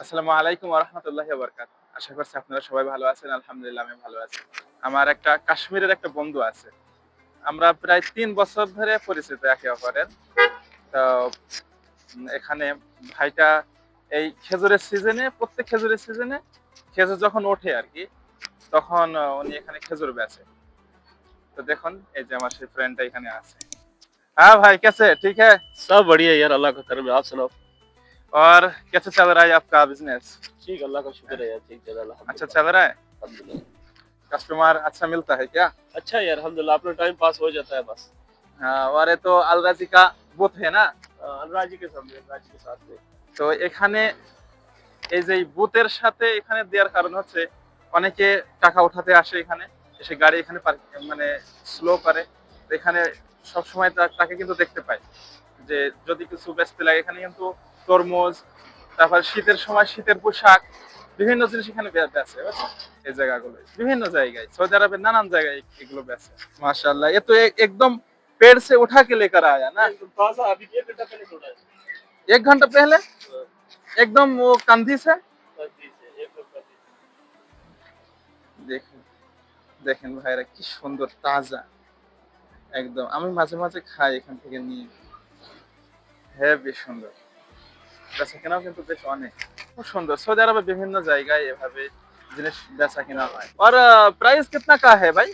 আসসালামু আলাইকুম রহমতুল্লাহ বরকাত আশা করছি আপনারা সবাই ভালো আছেন আলহামদুলিল্লাহ আমি ভালো আছি আমার একটা কাশ্মীরের একটা বন্ধু আছে আমরা প্রায় তিন বছর ধরে পরিচিত একে অপরের তো উম, এখানে ভাইটা এই খেজুরের সিজনে প্রত্যেক খেজুরের সিজনে খেজুর যখন ওঠে আর কি তখন আহ, উনি এখানে খেজুর বেচে তো দেখুন এই যে আমার সেই ফ্রেন্ডটা এখানে আছে হ্যাঁ ভাই कैसे ठीक है सब बढ़िया यार अल्लाह का करम है आप सुनाओ और कैसे चल रहा है आपका बिजनेस ठीक अल्लाह का शुक्र है यार ठीक चल रहा है अच्छा चल रहा है अल्हम्दुलिल्लाह। कस्टमर अच्छा मिलता है क्या अच्छा है यार अल्हम्दुलिल्लाह अपना टाइम पास हो जाता है बस हाँ, और ये तो अलराजी का बुथ है ना हाँ, अनुराग जी के सामने अनुराग जी के साथ में তো এখানে এই যে এই বুথের সাথে এখানে দেওয়ার কারণ হচ্ছে অনেকে টাকা উঠাতে আসে এখানে এসে গাড়ি এখানে park- মানে স্লো করে তো এখানে সবসময় তা- তাকে কিন্তু দেখতে পাই যে যদি কিছু বেচতে লাগে এখানে কিন্তু তরমুজ তারপর শীতের সময় শীতের পোশাক বিভিন্ন জিনিস এখানে বে- বেচে বুঝছো? এই জায়গাগুলো বিভিন্ন জায়গায় সৌদি আরবের নানান জায়গায় এগুলো বেচে মাশাআল্লাহ এ তো এ- একদম पेड़ से उठा के लेकर आया ना एकदम ताजा अभी एक घंटा पहले तोड़ा है एक घंटा पहले एकदम वो कंधी से कंधी से, एकदम कंधी से। দেখেন দেখেন ভাইরা কি সুন্দর তাজা একদম আমি মাঝে মাঝে খাই এখান থেকে নিয়ে হ্যাঁ বেশ সুন্দর বেচা কেনাও কিন্তু বেশ অনেক খুব সুন্দর সৌদি আরবে বিভিন্ন জায়গায় এভাবে জিনিস বেচা কেনা হয় আর প্রাইস कितना का है भाई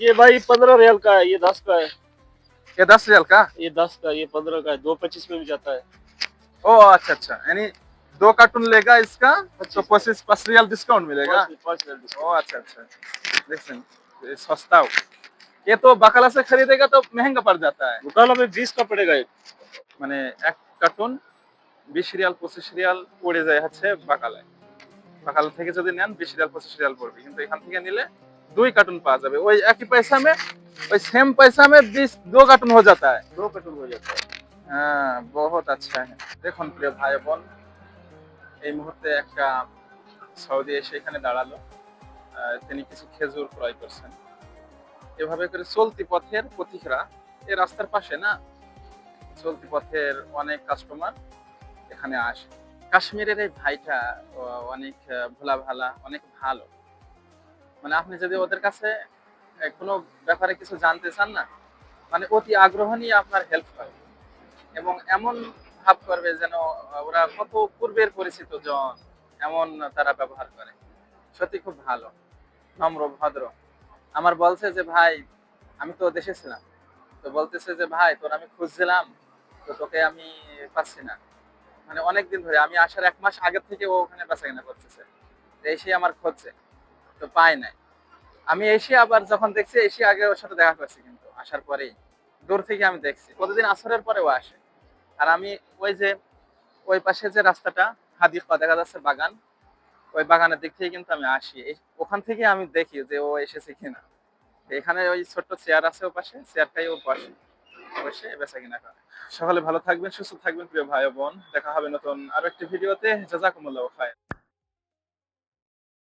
ये भाई पंद्रह रियल का है ये दस का है ये दस रियल का ये दस का ये पंद्रह का है दो पच्चीस में भी जाता है ओ अच्छा अच्छा यानी दो कार्टून लेगा इसका तो पच्चीस पाँच रियल डिस्काउंट मिलेगा पाँच- पाँच रियल ओ डिस्काउंट। अच्छा अच्छा देखिए ये सस्ता हो ये तो बकाला से खरीदेगा तो महंगा पड़ जाता है मुकाला में बीस का पड़ेगा एक মানে এক কার্টুন বিশ রিয়াল পঁচিশ রিয়াল পড়ে যায় হচ্ছে বাকালায় বাকাল থেকে যদি নেন বিশ রিয়াল পঁচিশ রিয়াল পড়বে কিন্তু এখান থেকে নিলে দুই কার্টুন পাওয়া যাবে ওই একই পয়সা में ওই সেম पैसा में बीस दो कार्टून हो जाता है दो कटोर हो जाता है হ্যাঁ বহুত আচ্ছা হ্যাঁ দেখুন প্রিয় ভাই বোন এই মুহূর্তে একটা সৌদি এসে এখানে দাঁড়ালো আহ, তিনি কিছু খেজুর ক্রয় করছেন এভাবে করে চলতি পথের পথিকরা এই রাস্তার পাশে না চলতি পথের অনেক কাস্টমার এখানে আসে। কাশ্মীরের এই ভাইটা অনেক ভোলা ভালা অনেক ভালো। মানে আপনি যদি ওদের কাছে কোনো ব্যাপারে কিছু জানতে চান না মানে অতি আগ্রহ নিয়ে আপনার হেল্প করে এবং এমন ভাব করবে যেন, ওরা কত পূর্বের পরিচিত জন, এমন তারা ব্যবহার করে। সত্যি খুব ভালো, নম্র, ভদ্র। আমার বলছে যে, ভাই, আমি তো দেশে ছিলাম। তো বলতেছে যে, ভাই, তোর আমি খুঁজছিলাম, তো তোকে আমি পাচ্ছি না। মানে অনেক দিন ধরে। আমি আসার এক মাস আগের থেকে ও ওখানে বেচা কেনা করতেছে এসে আমার খুঁজছে তো পাই নাই। আমি এসে আবার যখন দেখছি, এসে আগে ওর সাথে দেখা করছি কিন্তু, আসার পরেই। দূর থেকে আমি দেখছি। প্রতিদিন আসরের পরে ও আসে। আর আমি ওই যে, ওই পাশে যে রাস্তাটা হাদিফা দেখা যাচ্ছে বাগান, ওই বাগানের দিক থেকে কিন্তু আমি আসি। ওখান থেকে আমি দেখি যে ও এসেছে কিনা। এখানে ওই ছোট্ট চেয়ার আছে ও পাশে চেয়ারটাই ও বসে বসে বেচা কিনা করে। সকালে ভালো থাকবেন, সুস্থ থাকবেন, প্রিয় ভাই বোন। দেখা হবে নতুন আরও একটি ভিডিওতে। জাজাকুমুল্লাহ খায়